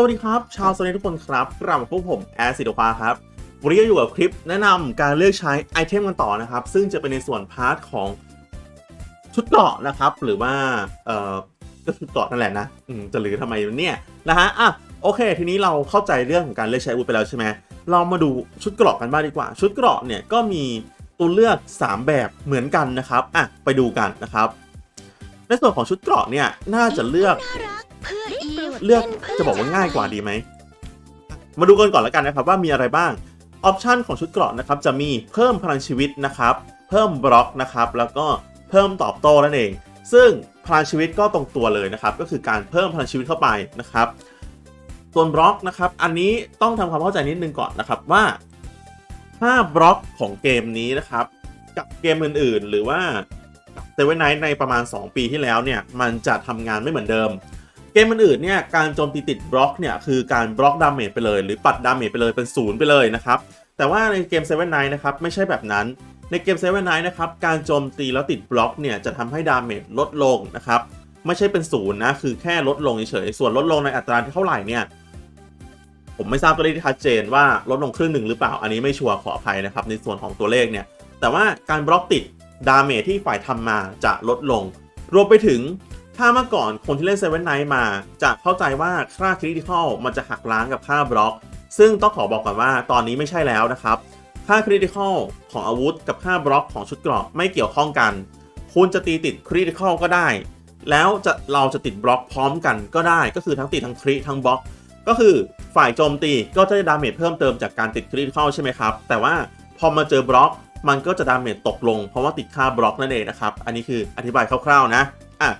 สวัสดีครับ ชาวโซนีทุกคนครับกลับมาพบผมแอซิโดฟาครับ วันนี้ก็อยู่กับคลิปแนะนำการเลือกใช้ไอเทมกันต่อนะครับ ซึ่งจะเป็นในส่วนพาร์ทของชุดเกราะนะครับ หรือว่า เอ่อก็คือเกราะนั่นแหละนะจะหรือทำไมเนี่ยนะฮะอะโอเค ทีนี้เราเข้าใจเรื่องของการเลือกใช้อาวุธไปแล้วใช่ไหมเรามาดูชุดเกราะกันบ้างดีกว่า ชุดเกราะเนี่ยก็มีตัวเลือก 3 แบบเหมือนกันนะครับอะไปดูกันนะครับ ในส่วนของชุดเกราะเนี่ยน่าจะเลือก เพื่ออีฟเลือกจะบอกว่าง่ายกว่าดีไหม มาดูกันก่อนแล้วกันนะครับว่ามีอะไรบ้าง ออปชันของชุดเกราะนะครับจะมีเพิ่มพลังชีวิตนะครับ เพิ่มบล็อกนะครับ แล้วก็เพิ่มตอบโต้นั่นเอง ซึ่งพลังชีวิตก็ตรงตัวเลยนะครับ ก็คือการเพิ่มพลังชีวิตเข้าไปนะครับส่วนบล็อกนะครับ อันนี้ต้องทำความเข้าใจนิดนึงก่อนนะครับว่าถ้าบล็อกของเกมนี้นะครับ กับเกมอื่นๆ หรือว่าเซเว่นไนท์ในประมาณ 2 ปีที่แล้วเนี่ย มันจะทำงานไม่เหมือนเดิม มอื่นๆเนี่ยการโจมตีติดบล็อกเนี่ยคือการบล็อกดาเมจไปเลย หรือปัดดาเมจไปเลยเป็นศูนย์ไปเลยนะครับแต่ว่าในเกม7 Night นะครับไม่ใช่แบบนั้นในเกม7 Night นะครับการโจมตีแล้วติดบล็อกเนี่ยจะทำให้ดาเมจลดลงนะครับไม่ใช่เป็นศูนย์นะคือแค่ลดลงเฉยๆส่วนลดลงในอัตราที่เท่าไหร่เนี่ยผมไม่ทราบตัวเลขที่ชัดเจนว่าลดลงครึ่งหนึ่งหรือเปล่าอันนี้ไม่ชัวร์ขออภัยนะครับในส่วนของตัวเลขเนี่ยแต่ว่าการบล็อกติดดาเมจที่ฝ่ายทำมาจะลดลง รวมไปถึง ถ้าเมื่อก่อนคนที่เล่นเซเว่นไนท์มา จะเข้าใจว่าค่าคริติคอลมันจะหักล้างกับค่าบล็อก ซึ่งต้องขอบอกก่อนว่าตอนนี้ไม่ใช่แล้วนะครับ ค่าคริติคอลของอาวุธกับค่าบล็อกของชุดเกราะไม่เกี่ยวข้องกัน คุณจะตีติดคริติคอลก็ได้ แล้วจะเราจะติดบล็อกพร้อมกันก็ได้ ก็คือทั้งติดทั้งคริทั้งบล็อก ก็คือฝ่ายโจมตีก็จะได้ดาเมจเพิ่มเติมจากการติดคริติคอลใช่ไหมครับ แต่ว่าพอมาเจอบล็อกมันก็จะดาเมจตกลง เพราะว่าติดค่าบล็อกนั่นเองนะครับ อันนี้คืออธิบายคร่าวๆนะ อะ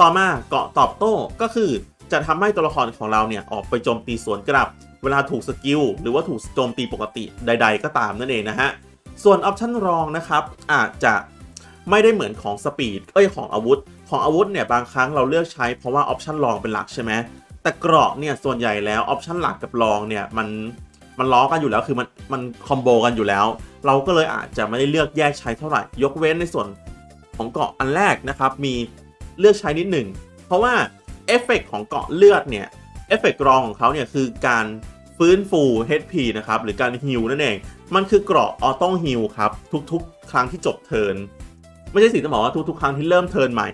ต่อมาเกาะตอบโต้ก็คือจะทำให้ตัวละครของเราเนี่ยออกไปโจมตีสวนกลับ เวลาถูกสกิลหรือว่าถูกโจมตีปกติใด ๆ ก็ตามนั่นเองนะฮะ ส่วนออปชันรองนะครับอาจจะไม่ได้เหมือนของสปีดเอ้ยของอาวุธ ของอาวุธเนี่ยบางครั้งเราเลือกใช้เพราะว่าออปชันรองเป็นหลักใช่ไหมแต่เกราะเนี่ยส่วนใหญ่แล้วออปชันหลักกับรองเนี่ยมันมันล้อกันอยู่แล้วคือมันมันคอมโบกันอยู่แล้ว เราก็เลยอาจจะไม่ได้เลือกแยกใช้เท่าไหร่ ยกเว้นในส่วนของเกราะอันแรกนะครับมี เลือกใช้นิดหนึ่ง เพราะว่าเอฟเฟกของเกาะเลือดเนี่ยเอฟเฟกรองของเขาเนี่ยคือการฟื้นฟู HP นะครับ หรือการฮิลนั่นเอง มันคือเกราะออโต้ฮิลครับ ทุกๆ ครั้งที่จบเทิร์นไม่ใช่สิจะบอกว่าทุกๆ ครั้งที่เริ่มเทิร์นใหม่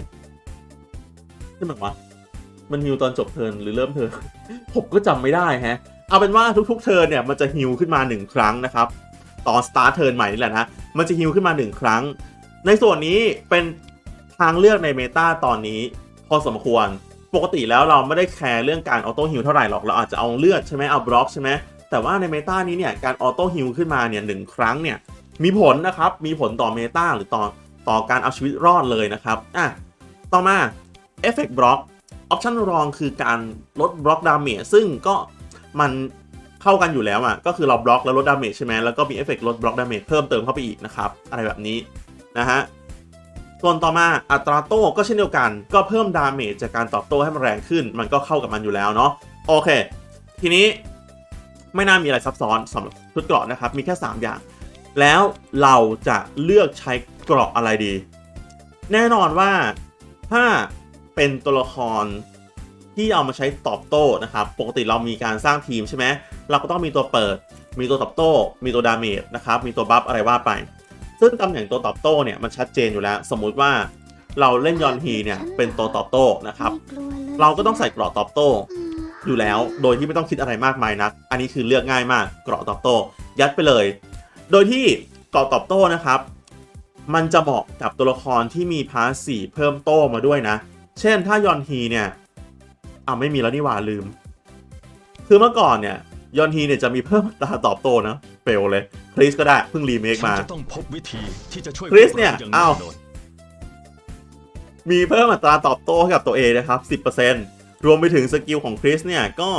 ใช่ไหมวะมันฮิลตอนจบเทิร์นหรือเริ่มเทิร์นผมก็จำไม่ได้ฮะ เอาเป็นว่าทุกๆ เทิร์นเนี่ยมันจะฮิลขึ้นมา 1 ครั้งนะครับตอนสตาร์ทเทิร์นใหม่นี่แหละนะมันจะฮิลขึ้นมา 1 ครั้ง ในส่วนนี้เป็น ทางเลือกในเมตาตอนนี้พอสมควร ปกติแล้วเราไม่ได้แคร์เรื่องการออโต้ฮิลเท่าไหร่หรอก เราอาจจะเอาเลือดใช่ไหมเอาบล็อกใช่ไหมแต่ว่าในเมตานี้เนี่ยการออโต้ฮิลขึ้นมาเนี่ยหนึ่งครั้งเนี่ยมีผลนะครับ มีผลต่อเมตาหรือต่อต่อการเอาชีวิตรอดเลยนะครับอะต่อมาเอฟเฟกต์บล็อกออปชันรองคือการลดบล็อกดาเมจซึ่งก็มันเข้ากันอยู่แล้วอะก็คือเราบล็อกแล้วลดดาเมจใช่ไหมแล้วก็มีเอฟเฟกต์ลดบล็อกดาเมจเพิ่มเติมเข้าไปอีกนะครับ อะไรแบบนี้นะฮะ ส่วนต่อมาอัตราโต้ก็เช่นเดียวกัน ก็เพิ่มดาเมจจากการตอบโต้ให้มันแรงขึ้น มันก็เข้ากับมันอยู่แล้วเนาะโอเค ทีนี้ไม่น่ามีอะไรซับซ้อนสำหรับชุดเกราะนะครับ มีแค่ 3 อย่าง แล้วเราจะเลือกใช้เกราะอะไรดี แน่นอนว่าถ้าเป็นตัวละครที่เอามาใช้ตอบโต้นะครับ ปกติเรามีการสร้างทีมใช่ไหมเราก็ต้องมีตัวเปิด มีตัวตอบโต้ มีตัวดาเมจนะครับ มีตัวบัฟอะไรว่าไป ซึ่งตำแหน่งตัวตอบโต้เนี่ยมันชัดเจนอยู่แล้ว สมมุติว่าเราเล่นยอนฮีเนี่ยเป็นตัวตอบโต้นะครับ เราก็ต้องใส่เกราะตอบโต้ อยู่แล้วโดยที่ไม่ต้องคิดอะไรมากมายนัก อันนี้คือเลือกง่ายมากเกราะตอบโต้ ยัดไปเลย โดยที่เกราะตอบโต้นะครับ มันจะเหมาะกับตัวละครที่มีพาสสีเพิ่มโต้มาด้วยนะ เช่นถ้ายอนฮีเนี่ยอ่าไม่มีแล้วนี่หว่าลืม คือเมื่อก่อนเนี่ย ยอนฮีเนี่ยจะมีเพิ่มอัตราตอบโต้นะเฟลเลยคริสก็ได้เพิ่งรีเมคมาฉันจะต้องพบวิธีที่จะช่วยคริสเนี่ยพวกรางอ้าวแน่นนมีเพิ่มอัตราตอบโต้ให้กับตัวเองนะครับ 10%รวมไปถึงสกิลของคริสเนี่ยก็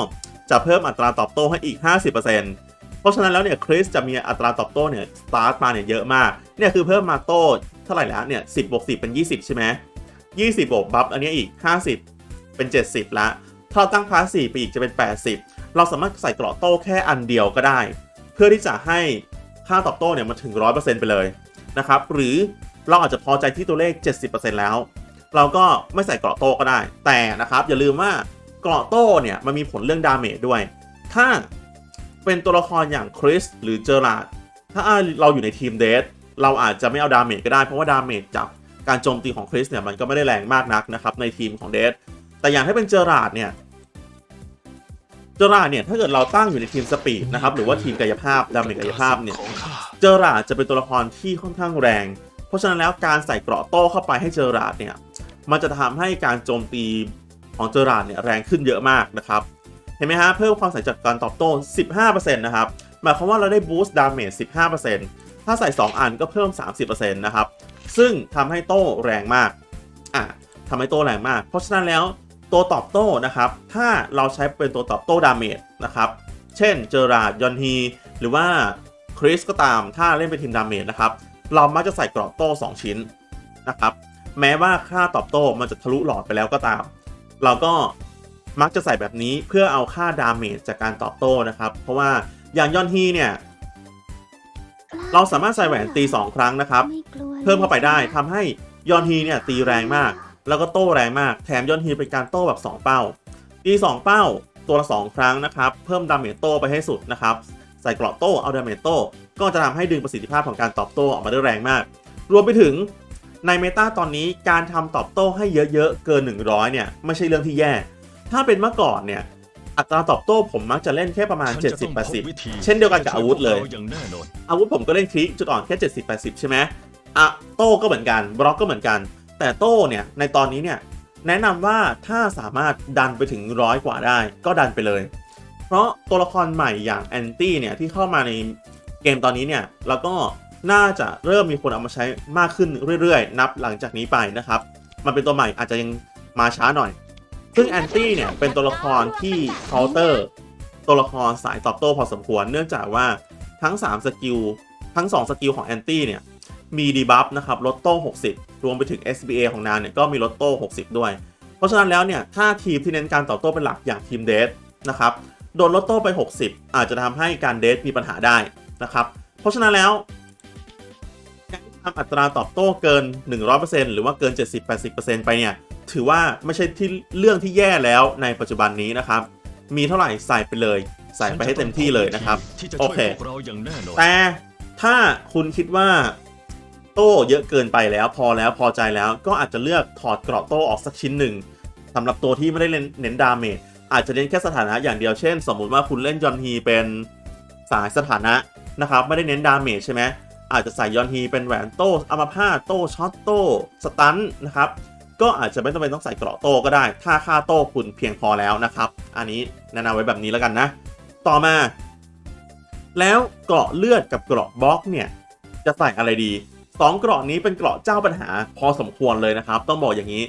จะเพิ่มอัตราตอบโต้ให้อีก 50%เพราะฉะนั้นแล้วเนี่ยคริสจะมีอัตราตอบโต้เนี่ยสตาร์ทมาเนี่ยเยอะมากเนี่ยคือเพิ่มมาโต้เท่าไหร่แล้วเนี่ย10บวก10 เป็น 20 ใช่ไหม20บวกบัฟอันเนี้ยอีก 50 เป็น 70 ละ ถ้าเราตั้งพาส4ไปอีกจะเป็น 80 เราสามารถใส่เกราะโต้แค่อันเดียวก็ได้ เพื่อที่จะให้ค่าตอบโต้เนี่ยมันถึง 100%ไปเลยนะครับหรือเราอาจจะพอใจที่ตัวเลข 70%แล้ว เราก็ไม่ใส่เกราะโต้ก็ได้ แต่นะครับ อย่าลืมว่าเกราะโต้เนี่ยมันมีผลเรื่องดาเมจด้วย ถ้าเป็นตัวละครอย่างคริสหรือเจอราร์ดถ้าเราอยู่ในทีมเดทเราอาจจะไม่เอาดาเมจก็ได้เพราะว่าดาเมจจากการโจมตีของคริสเนี่ยมันก็ไม่ได้แรงมากนักนะครับในทีมของเดทแต่อย่างถ้าเป็นเจอราร์ดเนี่ย เจอราเนี่ยถ้าเกิดเราตั้งอยู่ในทีมสปีดนะครับหรือว่าทีมกายภาพดาเมจกายภาพเนี่ยเจอราจะเป็นตัวละครที่ค่อนข้างแรง เพราะฉะนั้นแล้วการใส่เกราะโต้เข้าไปให้เจอราเนี่ยมันจะทำให้การโจมตีของเจอราเนี่ยแรงขึ้นเยอะมากนะครับเห็นไหมฮะเพิ่มความใส่จากการตอบโต้ 15%นะครับหมายความว่าเราได้บูสต์ดาเมจ 15%ถ้าใส่ 2 อันก็เพิ่ม 30%นะครับซึ่งทำให้โต้แรงมากอะทำให้โต้แรงมาก เพราะฉะนั้นแล้ว ตัวตอบโต้นะครับ ถ้าเราใช้เป็นตัวตอบโต้ดาเมจนะครับ เช่นเจอราร์ดยอนฮีหรือว่าคริสก็ตามถ้าเล่นเป็นทีมดาเมจนะครับ เรามักจะใส่กรอบโต้ 2 ชิ้นนะครับ แม้ว่าค่าตอบโต้มันจะทะลุหลอดไปแล้วก็ตาม เราก็มักจะใส่แบบนี้เพื่อเอาค่าดาเมจจากการตอบโต้นะครับ เพราะว่าอย่างยอนฮีเนี่ย เราสามารถใส่แหวนตี 2 ครั้งนะครับ เพิ่มเข้าไปได้ทำให้ยอนฮีเนี่ยตีแรงมาก แล้วก็โต้แรงมาก แถมยอนฮีเป็นการโต้แบบ 2 เป้า ตี2เป้าตัวละ 2 ครั้งนะครับ เพิ่มดาเมจโต้ไปให้สุดนะครับ ใส่เกราะโต้เอาดาเมจโต้ก็จะทำให้ดึงประสิทธิภาพของการตอบโต้ออกมาได้แรงมาก รวมไปถึงในเมตาตอนนี้การทำตอบโต้ให้เยอะๆ เกิน 100 เนี่ย ไม่ใช่เรื่องที่แย่ ถ้าเป็นเมื่อก่อนเนี่ย อัตราตอบโต้ผมมักจะเล่นแค่ประมาณฉันจะต้องพบวิธี70-80 เช่นเดียวกันกับอาวุธเลยที่จะช่วพกราอย่างแน่นอนอาวุธผมก็เล่นคลิกจุดอ่อนแค่ 70-80 ใช่ไหมอะโต้ก็เหมือนกัน บล็อกก็เหมือนกัน แต่โต้เนี่ยในตอนนี้เนี่ยแนะนำว่าถ้าสามารถดันไปถึงร้อยกว่าได้ก็ดันไปเลย เพราะตัวละครใหม่อย่างแอนตี้เนี่ยที่เข้ามาในเกมตอนนี้เนี่ยแล้วก็น่าจะเริ่มมีคนเอามาใช้มากขึ้นเรื่อยๆ นับหลังจากนี้ไปนะครับ มันเป็นตัวใหม่อาจจะยังมาช้าหน่อย ซึ่งแอนตี้เนี่ยเป็นตัวละครที่เคาน์เตอร์ตัวละครสายตอบโต้พอสมควร เนื่องจากว่าทั้ง 3 สกิล ทั้ง 2 สกิลของแอนตี้เนี่ย มีดีบัฟนะครับลดโต้ 60 รวมไปถึง SBA ของนางเนี่ยก็มีลดโต้ 60 ด้วย เพราะฉะนั้นแล้วเนี่ยถ้าทีมที่เน้นการตอบโต้เป็นหลักอย่างทีมเดทนะครับโดนลดโต้ไป 60 อาจจะทำให้การเดทมีปัญหาได้นะครับเพราะฉะนั้นแล้วการทำอัตราตอบโต้เกิน 100%หรือว่าเกิน 70-80%ไปเนี่ยถือว่าไม่ใช่ที่เรื่องที่แย่แล้วในปัจจุบันนี้นะครับ มีเท่าไหร่ใส่ไปเลยใส่ไปให้เต็มที่เลยนะครับโอเคแต่ถ้าคุณคิดว่า โต้เยอะเกินไปแล้วพอแล้วพอใจแล้วก็อาจจะเลือกถอดเกราะโต้ออกสักชิ้นหนึ่งสำหรับตัวที่ไม่ได้เน้นเน้นดาเมจอาจจะเน้นแค่สถานะอย่างเดียวเช่น สมมุติว่าคุณเล่นยอนฮีเป็นสายสถานะนะครับไม่ได้เน้นดาเมจใช่ไหมอาจจะใส่ยอนฮีเป็นแหวนโต้อัมพาโต้ช็อตโต้สตันนะครับก็อาจจะไม่ต้องเป็นต้องใส่เกราะโต้ก็ได้ ถ้าค่าโต้คุณเพียงพอแล้วนะครับ อันนี้แนะนำไว้แบบนี้แล้วกันนะ ต่อมา แล้วเกราะเลือดกับเกราะบล็อกเนี่ยจะใส่อะไรดี สองเกราะนี้เป็นเกราะเจ้าปัญหาพอสมควรเลยนะครับ ต้องบอกอย่างนี้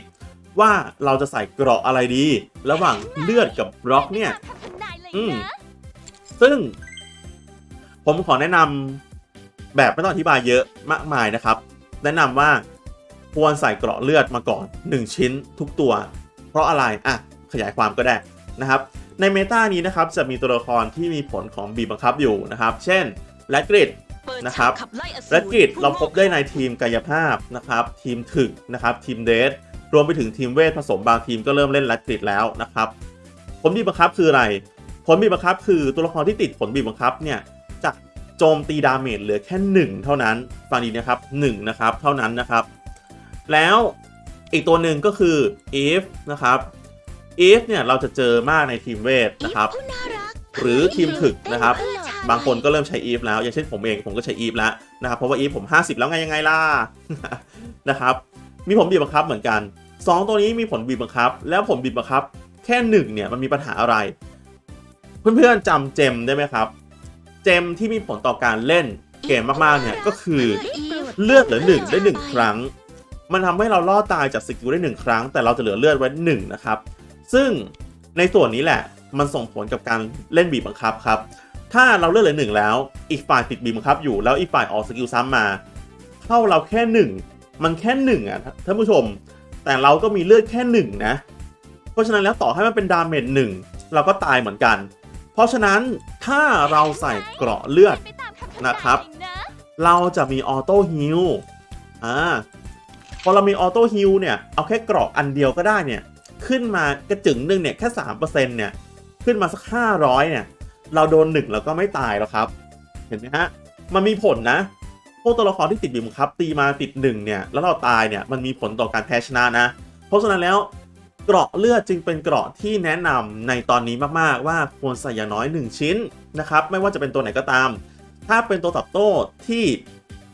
ว่าเราจะใส่เกราะอะไรดี ระหว่างเลือดกับบล็อกเนี่ย อืม ซึ่ง ผมขอแนะนำแบบไม่ต้องอธิบายเยอะมากมายนะครับ แนะนำว่าควรใส่เกราะเลือดมาก่อน 1 ชิ้นทุกตัว เพราะอะไรอะขยายความก็ได้นะครับ ในเมตานี้นะครับจะมีตัวละครที่มีผลของบีบบังคับอยู่นะครับ เช่นแลกริด นะครับและกริดเราพบได้ในทีมกายภาพนะครับทีมถึกนะครับทีมเดทรวมไปถึงทีมเวทผสมบางทีมก็เริ่มเล่นแลกริดแล้วนะครับผลบีบบังคับคืออะไร ผลบีบบังคับคือตัวละครที่ติดผลบีบบังคับเนี่ยจะโจมตีดาเมจเหลือแค่ 1 เท่านั้นฟังดีนะครับ1นะครับเท่านั้นนะครับ แล้วอีกตัวหนึ่งก็คือ if นะครับ if เนี่ยเราจะเจอมากในทีมเวทนะครับ หรือทีมถึกนะครับ บางคนก็เริ่มใช้ if แล้ว อย่างเช่นผมเองผมก็ใช้ if แล้วนะครับ เพราะว่า if ผม 50 แล้วไงยังไงล่ะ นะครับ มีผลบีบบังคับเหมือนกัน 2 ตัวนี้มีผลบีบบังคับ แล้วผลบีบบังคับ แค่1เนี่ยมันมีปัญหาอะไร เพื่อนๆจำเจมได้ไหมครับ เจมที่มีผลต่อการเล่นเกมมากๆเนี่ยก็คือเลือดเหลือ1ได้1ครั้ง มันทำให้เราล่อตายจากสกิลได้1ครั้ง แต่เราจะเหลือเลือดไว้1นะครับ ซึ่งในส่วนนี้แหละ มันส่งผลกับการเล่นบีบบังคับครับ ถ้าเราเลือดเหลือหนึ่งแล้ว อีกฝ่ายติดบีบบังคับอยู่แล้วอีกฝ่ายออกสกิลซ้ำมาเข้าเราแค่หนึ่งมันแค่หนึ่งอะท่านผู้ชม แต่เราก็มีเลือดแค่หนึ่งนะ เพราะฉะนั้นแล้วต่อให้มันเป็นดาเมจหนึ่งเราก็ตายเหมือนกัน เพราะฉะนั้นถ้าเราใส่เกราะเลือดนะครับ เราจะมีออโต้ฮิลอ่าพอเรามีออโต้ฮิลเนี่ย เอาแค่เกราะอันเดียวก็ได้เนี่ย ขึ้นมากระจึงหนึ่งเนี่ยแค่สามเปอร์เซ็นต์เนี่ย ขึ้นมาสักห้าร้อยเนี่ย เราโดนหนึ่งเราก็ไม่ตายแล้วครับ เห็นไหมฮะ มันมีผลนะ พวกตัวละครที่ติดบีบบังคับ ตีมาติดหนึ่งเนี่ย แล้วเราตายเนี่ย มันมีผลต่อการแพ้ชนะนะ เพราะฉะนั้นแล้วเกราะเลือดจึงเป็นเกราะที่แนะนำในตอนนี้มากๆว่าควรใส่อย่างน้อย 1 ชิ้นนะครับ ไม่ว่าจะเป็นตัวไหนก็ตาม ถ้าเป็นตัวตอบโต้ที่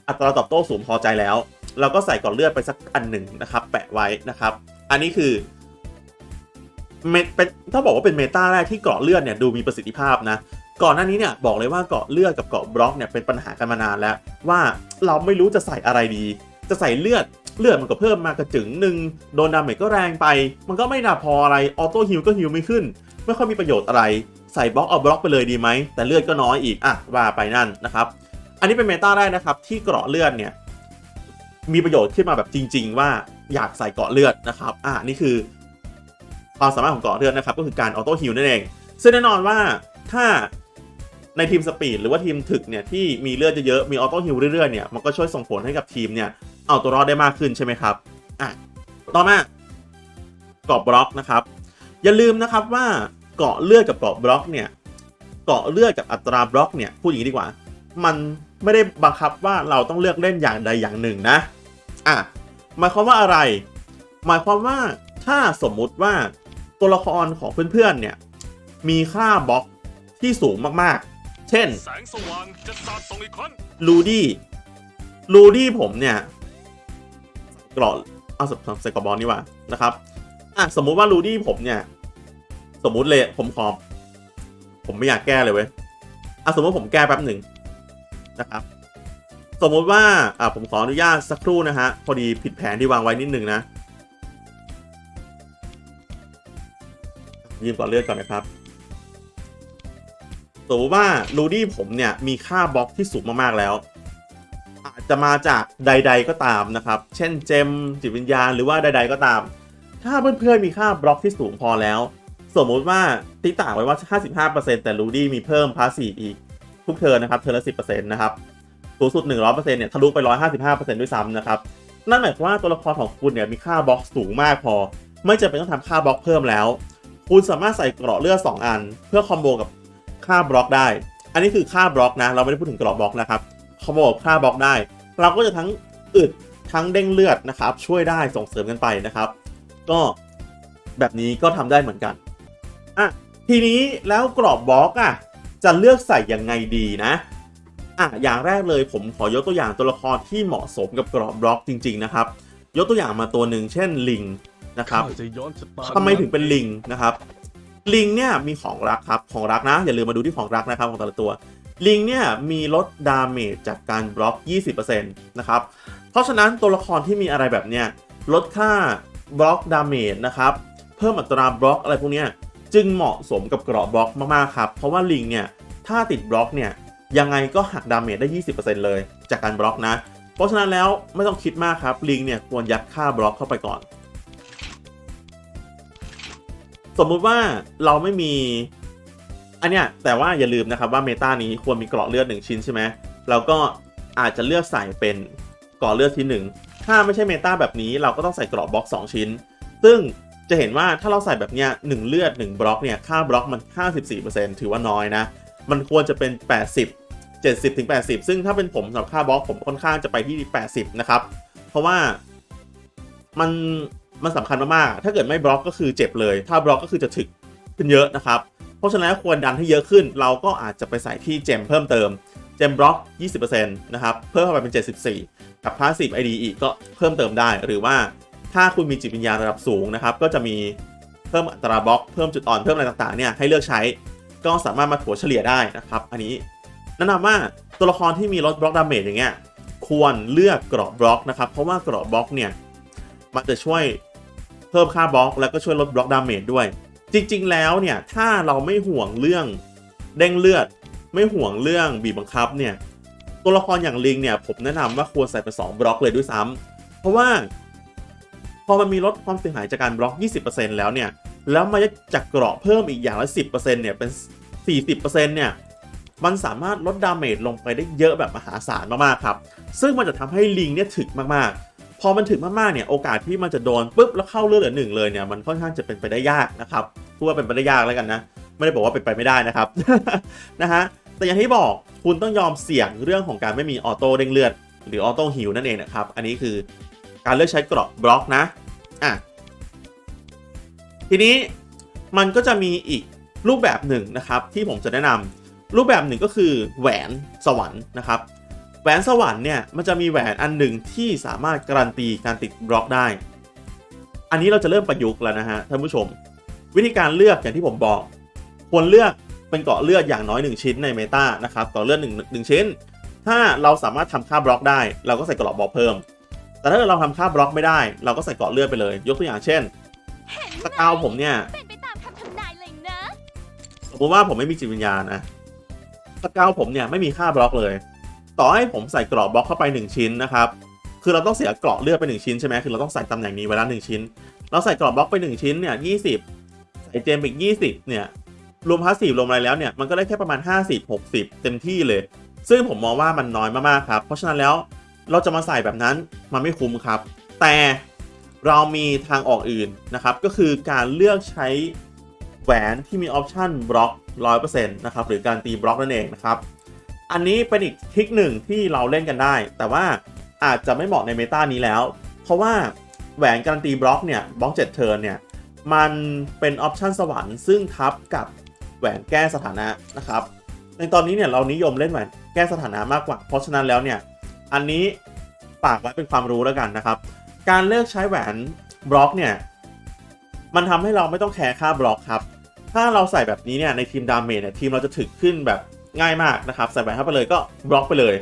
อัตราตอบโต้สูงพอใจแล้ว เราก็ใส่เกราะเลือดไปสักอันหนึ่งนะครับ แปะไว้นะครับ อันนี้คือ เป็นถ้าบอกว่าเป็นเมตาแรกที่เกาะเลือดเนี่ยดูมีประสิทธิภาพนะก่อนหน้านี้เนี่ยบอกเลยว่าเกาะเลือดกับเกาะบล็อกเนี่ยเป็นปัญหากันมานานแล้ว ว่าเราไม่รู้จะใส่อะไรดี จะใส่เลือดเลือดมันก็เพิ่มมากระจึงหนึ่งโดนดาเมจก็แรงไป มันก็ไม่น่าพออะไรออโต้ฮิลก็ฮิลไม่ขึ้น ไม่ค่อยมีประโยชน์อะไร ใส่บล็อกเอาบล็อกไปเลยดีไหมแต่เลือดก็น้อยอีกอะว่าไปนั่นนะครับอันนี้เป็นเมตาแรกนะครับที่เกาะเลือดเนี่ยมีประโยชน์ขึ้นมาแบบจริง ๆ ว่าอยากใส่เกาะเลือดนะครับอะนี่คือ ความสามารถของเกาะเลือดนะครับก็คือการออโต้ฮิลนั่นเอง ซึ่งแน่นอนว่าถ้าในทีมสปีดหรือว่าทีมถึกเนี่ยที่มีเลือดเยอะๆมีออโต้ฮิลเรื่อยๆเนี่ยมันก็ช่วยส่งผลให้กับทีมเนี่ยเอาตัวรอดได้มากขึ้นใช่ไหมครับอะต่อมาเกาะบล็อกนะครับอย่าลืมนะครับว่าเกาะเลือดกับเกาะบล็อกเนี่ยเกาะเลือดกับอัตราบล็อกเนี่ยพูดอย่างนี้ดีกว่า มันไม่ได้บังคับว่าเราต้องเลือกเล่นอย่างใดอย่างหนึ่งนะอะหมายความว่าอะไร หมายความว่าถ้าสมมุติว่า ตัวละครของเพื่อนๆเนี่ยมีค่าบล็อกที่สูงมากๆ เช่นแสงสว่างจะสาดส่องอีกครั้งลูดี้ลูดี้ผมเนี่ยกรอเอาใส่ใส่กระบอกนี่ว่านะครับอะสมมุติว่าลูดี้ผมเนี่ย สมมุติเลยผมขอผมไม่อยากแก้เลยเว้ยอะสมมติผมแก้แป๊บหนึ่งนะครับสมมุติว่าอะผมขออนุญาตสักครู่นะฮะพอดีผิดแผนที่วางไว้นิดนึงนะ ยืมก่อนเลือดก่อนนะครับสมมติว่าลูดี้ผมเนี่ยมีค่าบล็อกที่สูงมากๆแล้ว อาจจะมาจากใด ๆก็ตามนะครับ เช่นเจมจิตวิญญาณหรือว่าใด ๆก็ตาม ถ้าเพื่อนๆมีค่าบล็อกที่สูงพอแล้ว สมมุติว่าติ๊กต่างไว้ว่า 55%แต่ลูดี้มีเพิ่มพาสีอีก ทุกเทิร์นะครับเทิร์ละ 10%นะครับสูงสุด 100%เนี่ยทะลุไป 155%ด้วยซ้ำนะครับนั่นหมายความว่าตัวละครของคุณเนี่ยมีค่าบล็อกสูงมากพอ ไม่จำเป็นต้องทำค่าบล็อกเพิ่มแล้ว คุณสามารถใส่เกราะเลือด2อัน เพื่อคอมโบกับค่าบล็อกได้ อันนี้คือค่าบล็อกนะ เราไม่ได้พูดถึงเกราะบล็อกนะครับคอมโบกับค่าบล็อกได้ เราก็จะทั้งอึดทั้งเด้งเลือดนะครับ ช่วยได้ส่งเสริมกันไปนะครับ ก็แบบนี้ก็ทำได้เหมือนกันอะทีนี้แล้วกรอบบล็อกอะจะเลือกใส่ยังไงดีนะอะอย่างแรกเลยผมขอยกตัวอย่างตัวละครที่เหมาะสมกับกรอบบล็อกจริง ๆ นะครับ ยกตัวอย่างมาตัวหนึ่งเช่นลิง นะครับข้าจะย้อนชะตาทำไมถึงเป็นลิงนะครับ ลิงเนี่ยมีของรักครับของรักนะ อย่าลืมมาดูที่ของรักนะครับของแต่ละตัว ลิงเนี่ยมีลดดาเมจจากการบล็อก 20%นะครับ เพราะฉะนั้นตัวละครที่มีอะไรแบบเนี้ยลดค่าบล็อกดาเมจนะครับเพิ่มอัตราบล็อกอะไรพวกเนี้ยจึงเหมาะสมกับเกราะบล็อกมากๆครับเพราะว่าลิงเนี่ยถ้าติดบล็อกเนี่ยยังไงก็หักดาเมจได้ 20%เลย จากการบล็อกนะ เพราะฉะนั้นแล้วไม่ต้องคิดมากครับลิงเนี่ยควรยัดค่าบล็อกเข้าไปก่อน สมมุติว่าเราไม่มี อันเนี้ยแต่ว่าอย่าลืมนะครับว่าเมตานี้ควรมีเกราะเลือด1ชิ้นใช่ไหมเราก็อาจจะเลือกใส่เป็นเกราะเลือดที่ 1 ถ้าไม่ใช่เมตาแบบนี้เราก็ต้องใส่เกราะบล็อก 2 ชิ้น ซึ่งจะเห็นว่าถ้าเราใส่แบบเนี้ยหนึ่งเลือด 1 บล็อกเนี่ยค่าบล็อกมัน 54%ถือว่าน้อยนะ มันควรจะเป็น 80 70ถึง80 ซึ่งถ้าเป็นผมสำหรับค่าบล็อกผมค่อนข้างจะไปที่ 80 นะครับ เพราะว่ามัน มันสำคัญมากๆ ถ้าเกิดไม่บล็อกก็คือเจ็บเลย ถ้าบล็อกก็คือจะถึกขึ้นเยอะนะครับ เพราะฉะนั้นควรดันให้เยอะขึ้น เราก็อาจจะไปใส่ที่เจมเพิ่มเติม เจมบล็อก 20%นะครับ เพิ่มเข้าไปเป็น 74 กับพาสซีฟไอดีอีกก็เพิ่มเติมได้ หรือว่าถ้าคุณมีจิตวิญญาณระดับสูงนะครับ ก็จะมีเพิ่มอัตราบล็อก เพิ่มจุดอ่อน เพิ่มอะไรต่างๆ เนี่ยให้เลือกใช้ ก็สามารถมาถัวเฉลี่ยได้นะครับ อันนี้แนะนำว่าตัวละครที่มีลดบล็อกดาเมจอย่างเงี้ยควรเลือกเกราะบล็อกนะครับ เพราะว่ากราะบล็อกเนี่ยมันจะช่วย เพิ่มค่าบล็อกแล้วก็ช่วยลดบล็อกดาเมจด้วย จริง ๆ แล้วเนี่ยถ้าเราไม่ห่วงเรื่องเด้งเลือด ไม่ห่วงเรื่องบีบบังคับเนี่ยตัวละครอย่างลิงเนี่ยผมแนะนำว่าควรใส่ไป2บล็อกเลยด้วยซ้ำเพราะว่า พอมันมีลดความเสียหายจากการบล็อก 20%แล้วเนี่ยแล้วมาจากเกราะเพิ่มอีกอย่างละ 10%เนี่ยเป็น 40%เนี่ยมันสามารถลดดาเมจลงไปได้เยอะแบบมหาศาลมากๆครับ ซึ่งมันจะทำให้ลิงเนี่ยถึกมากๆ พอมันถึงมากๆเนี่ยโอกาสที่มันจะโดนปุ๊บแล้วเข้าเลือดเหลือหนึ่งเลยเนี่ยมันค่อนข้างจะเป็นไปได้ยากนะครับพูดว่าเป็นไปได้ยากแล้วกันนะไม่ได้บอกว่าเป็นไปไม่ได้นะครับนะฮะแต่อย่างที่บอกคุณต้องยอมเสี่ยงเรื่องของการไม่มีออโต้เด้งเลือด หรือออโต้ฮิวนั่นเองนะครับ อันนี้คือการเลือกใช้เกราะบล็อกนะอะทีนี้มันก็จะมีอีกรูปแบบหนึ่งนะครับที่ผมจะแนะนำรูปแบบหนึ่งก็คือแหวนสวรรค์นะครับ แหวนสวรรค์เนี่ยมันจะมีแหวนอันหนึ่งที่สามารถการันตีการติดบล็อกได้ อันนี้เราจะเริ่มประยุกต์แล้วนะฮะท่านผู้ชม วิธีการเลือกอย่างที่ผมบอก ควรเลือกเป็นเกาะเลือดอย่างน้อย 1 ชิ้นในเมตานะครับเกาะเลือด1 1ชิ้น ถ้าเราสามารถทำค่าบล็อกได้ เราก็ใส่เกราะบล็อกเพิ่ม แต่ถ้าเราทำค่าบล็อกไม่ได้ เราก็ใส่เกาะเลือดไปเลย ยกตัวอย่างเช่นสกาวผมเนี่ยเป็นไปตามคำทำนายเลยนะสมมติว่าผมไม่มีจิตวิญญาณนะสเกลผมเนี่ยไม่มีค่าบล็อกเลย ต่อให้ผมใส่กราะบล็อกเข้าไป 1 ชิ้นนะครับคือเราต้องเสียกราะเลือดไป 1 ชิ้นใช่ไหมคือเราต้องใส่ตำแหน่งนี้ไว้ละ1ชิ้น เราใส่กราะบล็อกไป 1 ชิ้นเนี่ย20ใส่เจมอีก20 เนี่ยรวมพาสซีฟรวมอะไรแล้วเนี่ยมันก็ได้แค่ประมาณ 50 60 เต็มที่เลย ซึ่งผมมองว่ามันน้อยมากๆครับเพราะฉะนั้นแล้วเราจะมาใส่แบบนั้นมันไม่คุ้มครับ แต่เรามีทางออกอื่นนะครับ ก็คือการเลือกใช้แหวนที่มีออปชันบล็อก 100%นะครับ หรือการตีบล็อกนั่นเองนะครับ อันนี้เป็นอีกทริคหนึ่งที่เราเล่นกันได้ แต่ว่าอาจจะไม่เหมาะในเมตานี้แล้ว เพราะว่าแหวนการันตีบล็อกเนี่ยบล็อก7เทิร์นเนี่ยมันเป็นออปชันสวรรค์ซึ่งทับกับแหวนแก้สถานะนะครับในตอนนี้เนี่ยเรานิยมเล่นแหวนแก้สถานะมากกว่า เพราะฉะนั้นแล้วเนี่ยอันนี้ฝากไว้เป็นความรู้แล้วกันนะครับ การเลือกใช้แหวนบล็อกเนี่ยมันทำให้เราไม่ต้องแคร์ค่าบล็อกครับ ถ้าเราใส่แบบนี้เนี่ยในทีมดาเมจเนี่ยทีมเราจะถึกขึ้นแบบ ง่ายมากนะครับใส่แหวนเข้าไปเลยก็บล็อกไปเลย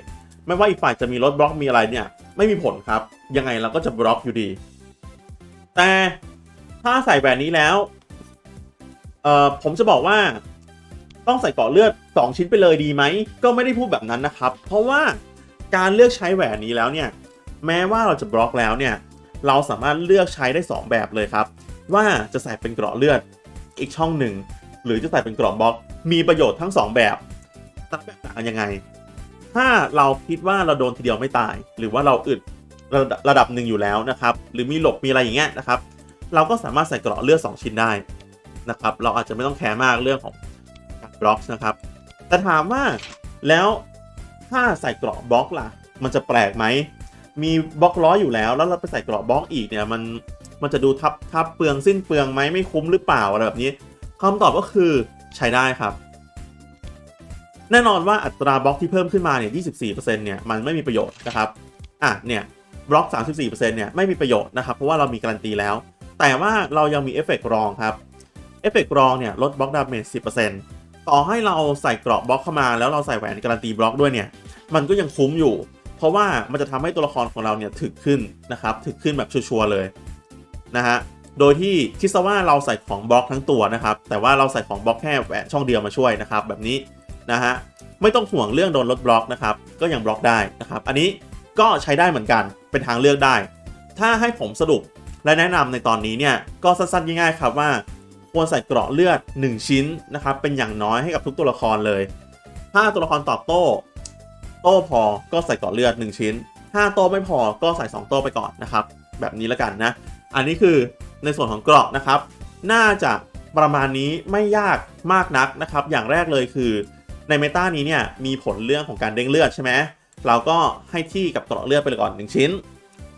ไม่ว่าอีกฝ่ายจะมีลดบล็อกมีอะไรเนี่ย ไม่มีผลครับ ยังไงเราก็จะบล็อกอยู่ดี แต่ถ้าใส่แบบนี้แล้วเอ่อผมจะบอกว่าต้องใส่เกราะเลือด 2 ชิ้นไปเลยดีไหม ก็ไม่ได้พูดแบบนั้นนะครับ เพราะว่าการเลือกใช้แหวนนี้แล้วเนี่ย แม้ว่าเราจะบล็อกแล้วเนี่ย เราสามารถเลือกใช้ได้ 2 แบบเลยครับ ว่าจะใส่เป็นเกราะเลือดอีกช่องหนึ่ง หรือจะใส่เป็นเกราะบล็อก มีประโยชน์ทั้ง 2 แบบ ต่แตกกันยังไง ถ้าเราคิดว่าเราโดนทีเดียวไม่ตาย หรือว่าเราอึดระดับระดับหนึ่งอยู่แล้วนะครับ หรือมีหลบมีอะไรอย่างเงี้ยนะครับ เราก็สามารถใส่เกราะเลือด2ชิ้นได้นะครับ เราอาจจะไม่ต้องแคร์มากเรื่องของบล็อกนะครับ แต่ถามว่าแล้วถ้าใส่เกราะบล็อกล่ะ มันจะแปลกไหม มีบล็อกร้ออยู่แล้ว แล้วเราไปใส่เกราะบล็อกอีกเนี่ยมันมันจะดูทับทับเปลืองสิ้นเปลืองไหมไม่คุ้มหรือเปล่าอะไรแบบนี้คำตอบก็คือใช้ได้ครับ แน่นอนว่าอัตราบล็อกที่เพิ่มขึ้นมาเนี่ย 24%เนี่ยมันไม่มีประโยชน์นะครับอะเนี่ยบล็อก 34%เนี่ยไม่มีประโยชน์นะครับเพราะว่าเรามีการันตีแล้ว แต่ว่าเรายังมีเอฟเฟกตรองครับเอฟเฟกตรองเนี่ยลดบล็อกดาเมจ10%ต่อให้เราใส่เกราะบล็อกเข้ามาแล้วเราใส่แหวนการันตีบล็อกด้วยเนี่ยมันก็ยังคุ้มอยู่ เพราะว่ามันจะทำให้ตัวละครของเราเนี่ยถึกขึ้นนะครับถึกขึ้นแบบชัวร์เลยนะฮะโดยที่คิดซะว่าเราใส่ของบล็อกทั้งตัวนะครับแต่ว่าเราใส่ของบล็อกแค่แหวนช่องเดียวมาช่วยนะครับแบบนี้ นะฮะไม่ต้องห่วงเรื่องโดนลดบล็อกนะครับก็ยังบล็อกได้นะครับ อันนี้ก็ใช้ได้เหมือนกันเป็นทางเลือกได้ ถ้าให้ผมสรุปและแนะนำในตอนนี้เนี่ยก็สั้นๆง่ายๆครับว่าควรใส่เกราะเลือด 1 ชิ้นนะครับเป็นอย่างน้อยให้กับทุกตัวละครเลย ถ้าตัวละครตอบโต้ โต้พอก็ใส่เกราะเลือด 1 ชิ้น ถ้าโต้ไม่พอก็ใส่ 2 โต้ไปก่อนนะครับ แบบนี้แล้วกันนะ อันนี้คือในส่วนของเกราะนะครับ น่าจะประมาณนี้ไม่ยากมากนักนะครับ อย่างแรกเลยคือ ในเมตานี้เนี่ยมีผลเรื่องของการเด้งเลือดใช่ไหมเราก็ให้ที่กับเกราะเลือดไปเลยก่อน 1 ชิ้น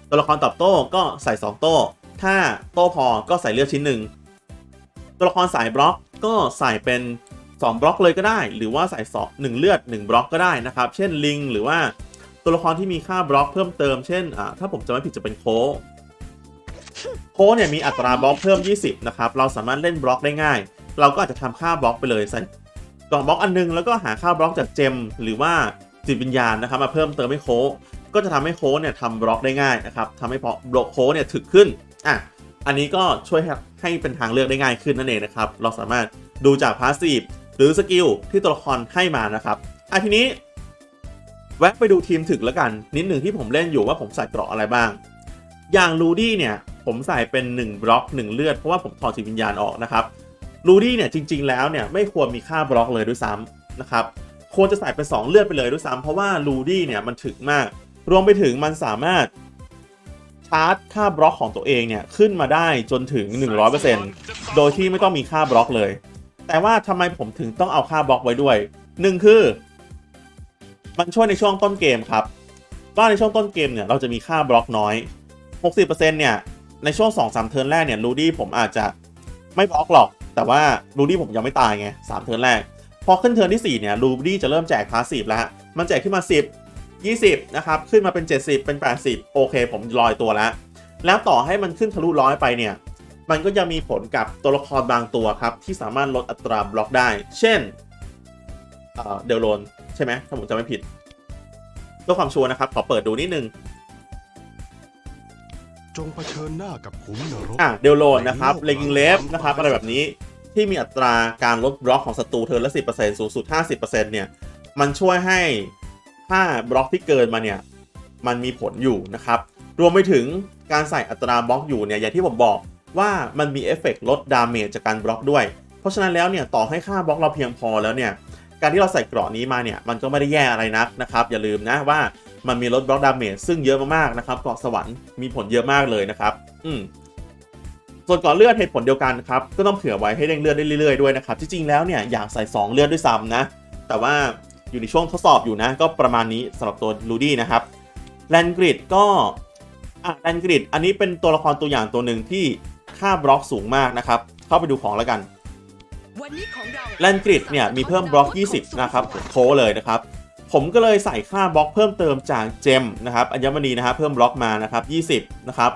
ตัวละครตอบโต้ก็ใส่ 2 โต้ ถ้าโต้พอก็ใส่เลือดชิ้นหนึ่งตัวละครสายบล็อกก็ใส่เป็น 2 บล็อกเลยก็ได้ หรือว่าใส่สองหนึ่งเลือด 1 บล็อกก็ได้นะครับ เช่นลิง หรือว่าตัวละครที่มีค่าบล็อกเพิ่มเติม เช่นอ่าถ้าผมจะไม่ผิดจะเป็นโคโค้เนี่ยมีอัตราบล็อกเพิ่ม 20 นะครับ เราสามารถเล่นบล็อกได้ง่าย เราก็อาจจะทำค่าบล็อกไปเลยใส่ กล่องบล็อกอันนึงแล้วก็หาค่าบล็อกจากเจม หรือว่าจิตวิญญาณนะครับมาเพิ่มเติมให้โค้ชก็จะทำให้โค้ชเนี่ยทำบล็อกได้ง่ายนะครับทำให้พอบล็อกโค้ชเนี่ยถึกขึ้นอะอันนี้ก็ช่วยให้เป็นทางเลือกได้ง่ายขึ้นนั่นเองนะครับเราสามารถดูจากพาสซีฟหรือสกิลที่ตัวละครให้มานะครับอะทีนี้ แวะไปดูทีมถึกแล้วกันนิดหนึ่งที่ผมเล่นอยู่ว่าผมใส่เกราะอะไรบ้าง อย่างลูดี้เนี่ยผมใส่เป็น 1 บล็อก 1 เลือดเพราะว่าผมถอดจิตวิญญาณออกนะครับ ลูดี้เนี่ยจริง ๆ แล้วเนี่ยไม่ควรมีค่าบล็อกเลยด้วยซ้ำนะครับควรจะใส่เป็น 2 เลือดไปเลยด้วยซ้ำเพราะว่าลูดี้เนี่ยมันถึกมาก รวมไปถึงมันสามารถชาร์จค่าบล็อกของตัวเองเนี่ยขึ้นมาได้จนถึง 100%โดยที่ไม่ต้องมีค่าบล็อกเลย แต่ว่าทำไมผมถึงต้องเอาค่าบล็อกไว้ด้วยหนึ่งคือ มันช่วยในช่วงต้นเกมครับว่าในช่วงต้นเกมเนี่ยเราจะมีค่าบล็อกน้อย 60%เนี่ยในช่วง 2-3 เทิร์นแรกเนี่ยรูดี้ผมอาจจะไม่บล็อกหรอก แต่ว่ารูดี้ผมยังไม่ตายไง3เทิร์นแรก พอขึ้นเทิร์นที่ 4 เนี่ยรูดี้จะเริ่มแจกพาสซีฟแล้ว มันแจกขึ้นมา 10 20 นะครับ ขึ้นมาเป็น 70 เป็น 80 โอเค ผมลอยตัวแล้ว แล้วต่อให้มันขึ้นทะลุร้อยไปเนี่ย มันก็ยังมีผลกับตัวละครบางตัวครับ ที่สามารถลดอัตราบล็อกได้ เช่นเดลโลนใช่ไหมถ้าผมจำไม่ผิดเพื่อความชัวร์นะครับขอเปิดดูนิดนึง งเผชิญหน้ากับขุมนรกอะเดลโลนนะครับเลกิงเลฟนะครับอะไรแบบนี้ที่มีอัตราการลดบล็อกของศัตรูเทิร์นละ10%สูงสุด50%เนี่ย มันช่วยให้ค่าบล็อกที่เกินมาเนี่ย มันมีผลอยู่นะครับ รวมไปถึงการใส่อัตราบล็อกอยู่เนี่ย อย่างที่ผมบอกว่ามันมีเอฟเฟกต์ลดดาเมจจากการบล็อกด้วย เพราะฉะนั้นแล้วเนี่ย ต่อให้ค่าบล็อกเราเพียงพอแล้วเนี่ย การที่เราใส่เกราะนี้มาเนี่ย มันก็ไม่ได้แย่อะไรนักนะครับ อย่าลืมนะว่า มันมีลดบล็อกดาเมจซึ่งเยอะมากๆนะครับเกราะสวรรค์มีผลเยอะมากเลยนะครับ อืมส่วนก่อนเลือดเหตุผลเดียวกันครับก็ต้องเผื่อไว้ให้เร่งเลือดได้เรื่อยๆด้วยนะครับที่จริงแล้วเนี่ยอยากใส่ 2 เลือดด้วยซ้ำนะ แต่ว่าอยู่ในช่วงทดสอบอยู่นะ ก็ประมาณนี้สำหรับตัวลูดี้นะครับแลนกริดก็อะแลนกริดอันนี้เป็นตัวละครตัวอย่างตัวหนึ่งที่ค่าบล็อกสูงมากนะครับ เข้าไปดูของแล้วกันวันนี้ของเราแลนกริดเนี่ยมีเพิ่มบล็อก 20 นะครับโคเลยนะครับ ผมก็เลยใส่ค่าบล็อกเพิ่มเติมจากเจมนะครับอัญมณีนะครับเพิ่มบล็อกมานะครับ20 นะครับ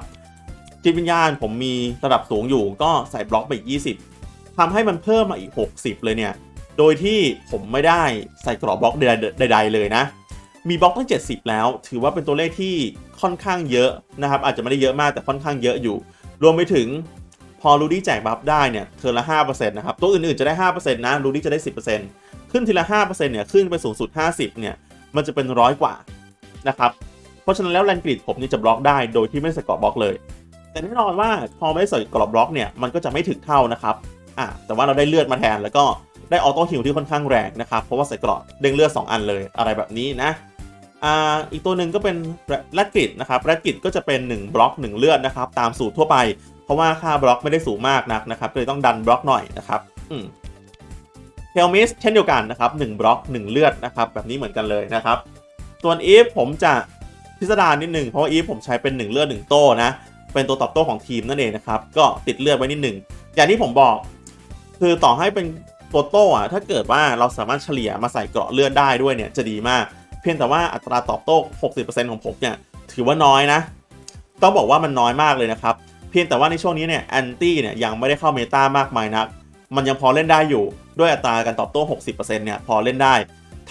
จิตวิญญาณผมมีระดับสูงอยู่ก็ใส่บล็อกไปอีก 20ทำให้มันเพิ่มมาอีก 60 เลยเนี่ย โดยที่ผมไม่ได้ใส่กรอบบล็อกใดๆเลยนะ มีบล็อกตั้ง 70 แล้ว ถือว่าเป็นตัวเลขที่ค่อนข้างเยอะนะครับ อาจจะไม่ได้เยอะมากแต่ค่อนข้างเยอะอยู่ รวมไปถึงพอรูดี้แจกบัฟได้เนี่ยเทอร์ละ5%นะครับ ตัวอื่นๆจะได้ 5%นะรูดี้จะได้ 10% ขึ้นทีละ5%เนี่ยขึ้นไปสูงสุด 50เนี่ยมันจะเป็นร้อยกว่านะครับเพราะฉะนั้นแล้วแลนกริดผมนี่จะบล็อกได้โดยที่ไม่ใส่กรอบบล็อกเลย แต่แน่นอนว่าพอไม่ใส่กรอบบล็อกเนี่ยมันก็จะไม่ถึงเท่านะครับอะแต่ว่าเราได้เลือดมาแทนแล้วก็ได้ออโต้ฮิลที่ค่อนข้างแรงนะครับเพราะว่าใส่กรอบเด้งเลือด2 อันเลยอะไรแบบนี้นะอ่าอีกตัวหนึ่งก็เป็นแรดกริดนะครับแรดกริดก็จะเป็น 1 บล็อก 1 เลือดนะครับตามสูตรทั่วไป เพราะว่าค่าบล็อกไม่ได้สูงมากนักนะครับเลยต้องดันบล็อกหน่อยนะครับอืม เทลมิสเช่นเดียวกันนะครับ1บล็อก 1 เลือดนะครับแบบนี้เหมือนกันเลยนะครับ ส่วนอีฟผมจะพิสดารนิดหนึ่งเพราะว่าอีฟผมใช้เป็น 1 เลือด 1 โต้นะ เป็นตัวตอบโต้ของทีมนั่นเองนะครับ ก็ติดเลือดไว้นิดหนึ่งอย่างที่ผมบอกคือต่อให้เป็นตัวโต้อะถ้าเกิดว่าเราสามารถเฉลี่ยมาใส่เกราะเลือดได้ด้วยเนี่ยจะดีมาก เพียงแต่ว่าอัตราตอบโต้ 60%ของผมเนี่ยถือว่าน้อยนะ ต้องบอกว่ามันน้อยมากเลยนะครับ เพียงแต่ว่าในช่วงนี้เนี่ยแอนตี้เนี่ยยังไม่ได้เข้าเมตามากมายนัก มันยังพอเล่นได้อยู่ ด้วยอัตราการตอบโต้ 60%เนี่ยพอเล่นได้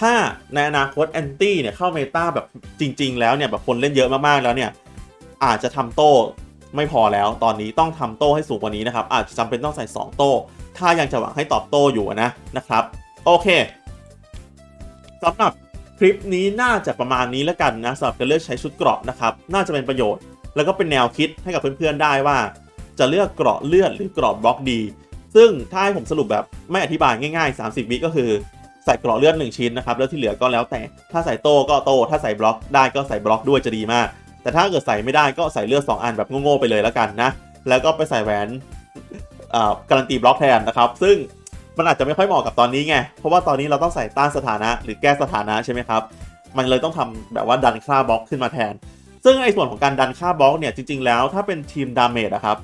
ถ้าในอนาคตแอนตี้เนี่ยเข้าเมตาแบบจริง ๆ แล้วเนี่ยแบบคนเล่นเยอะมากๆแล้วเนี่ยอาจจะทำโต้ไม่พอแล้ว ตอนนี้ต้องทำโต้ให้สูงกว่านี้นะครับ อาจจะจำเป็นต้องใส่ 2 โต้ ถ้ายังจะหวังให้ตอบโต้อยู่นะนะครับ โอเคสำหรับคลิปนี้น่าจะประมาณนี้แล้วกันนะสำหรับการเลือกใช้ชุดเกราะนะครับ น่าจะเป็นประโยชน์ แล้วก็เป็นแนวคิดให้กับเพื่อนๆได้ว่า จะเลือกเกราะเลือดหรือเกราะบล็อกดี ซึ่งถ้าให้ผมสรุปแบบไม่อธิบายง่าย ๆ 30 วิก็คือใส่กราะเลือด1ชิ้นนะครับแล้วที่เหลือก็แล้วแต่ถ้าใส่โต้ก็โต้ถ้าใส่บล็อกได้ก็ใส่บล็อกด้วยจะดีมาก แต่ถ้าเกิดใส่ไม่ได้ก็ใส่เลือด2อันแบบโง่ๆไปเลยแล้วกันนะ แล้วก็ไปใส่แหวนอ่าการันตีบล็อกแทนนะครับ ซึ่งมันอาจจะไม่ค่อยเหมาะกับตอนนี้ไง เพราะว่าตอนนี้เราต้องใส่ต้านสถานะหรือแก้สถานะใช่ไหมครับ มันเลยต้องทำแบบว่าดันค่าบล็อกขึ้นมาแทน ซึ่งไอ้ส่วนของการดันค่าบล็อกเนี่ยจริงๆแล้วถ้าเป็นทีมดาเมจนะครับ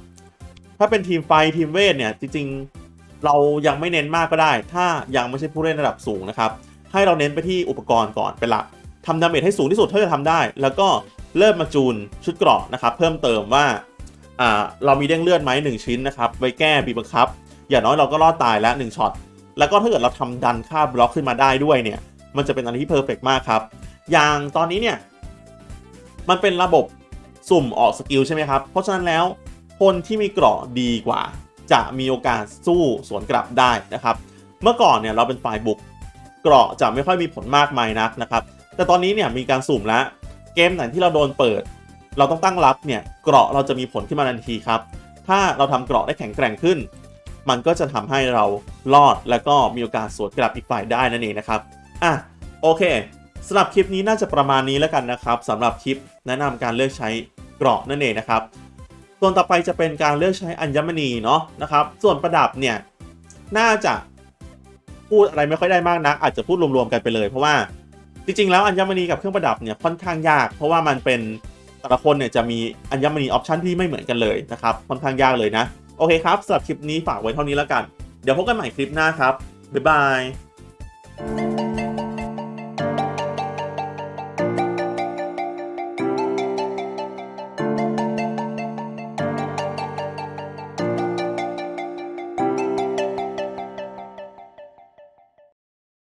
ถ้าเป็นทีมไฟทีมเวทเนี่ยจริงๆ เรายังไม่เน้นมากก็ได้ ถ้ายังไม่ใช่ผู้เล่นระดับสูงนะครับให้เราเน้นไปที่อุปกรณ์ก่อนเป็นหลักทำดาเมจให้สูงที่สุดเท่าที่ทำได้ แล้วก็เริ่มมาจูนชุดเกราะนะครับเพิ่มเติมว่าอ่าเรามีเด้งเลือดไหมหนึ่งชิ้นนะครับไว้แก้บีบังคับ อย่างน้อยเราก็รอดตายแล้ว1ช็อตแล้วก็ถ้าเกิดเราทำดันค่าบล็อกขึ้นมาได้ด้วยเนี่ย มันจะเป็นอะไรที่เพอร์เฟกมากครับ อย่างตอนนี้เนี่ย มันเป็นระบบสุ่มออกสกิลใช่ไหมครับ เพราะฉะนั้นแล้ว คนที่มีเกราะดีกว่า จะมีโอกาสสู้สวนกลับได้นะครับ เมื่อก่อนเนี่ยเราเป็นฝ่ายบุกเกราะจะไม่ค่อยมีผลมากมายนักนะครับ แต่ตอนนี้เนี่ยมีการสุ่มแล้ว เกมไหนที่เราโดนเปิด เราต้องตั้งรับเนี่ยเกราะเราจะมีผลขึ้นมาทันทีครับ ถ้าเราทำเกราะได้แข็งแกร่งขึ้น มันก็จะทำให้เรารอดแล้วก็มีโอกาสสวนกลับอีกฝ่ายได้นั่นเองนะครับอะโอเคสำหรับคลิปนี้น่าจะประมาณนี้แล้วกันนะครับสำหรับคลิปแนะนำการเลือกใช้เกราะนั่นเองนะครับ ส่วนต่อไปจะเป็นการเลือกใช้อัญมณีเนาะนะครับ ส่วนประดับเนี่ยน่าจะพูดอะไรไม่ค่อยได้มากนะอาจจะพูดรวมๆกันไปเลย เพราะว่าจริงๆ แล้วอัญมณีกับเครื่องประดับเนี่ยค่อนข้างยาก เพราะว่ามันเป็นแต่ละคนเนี่ยจะมีอัญมณีออปชันที่ไม่เหมือนกันเลยนะครับค่อนข้างยากเลยนะ โอเคครับสำหรับคลิปนี้ฝากไว้เท่านี้แล้วกัน เดี๋ยวพบกันใหม่คลิปหน้าครับบ๊ายบาย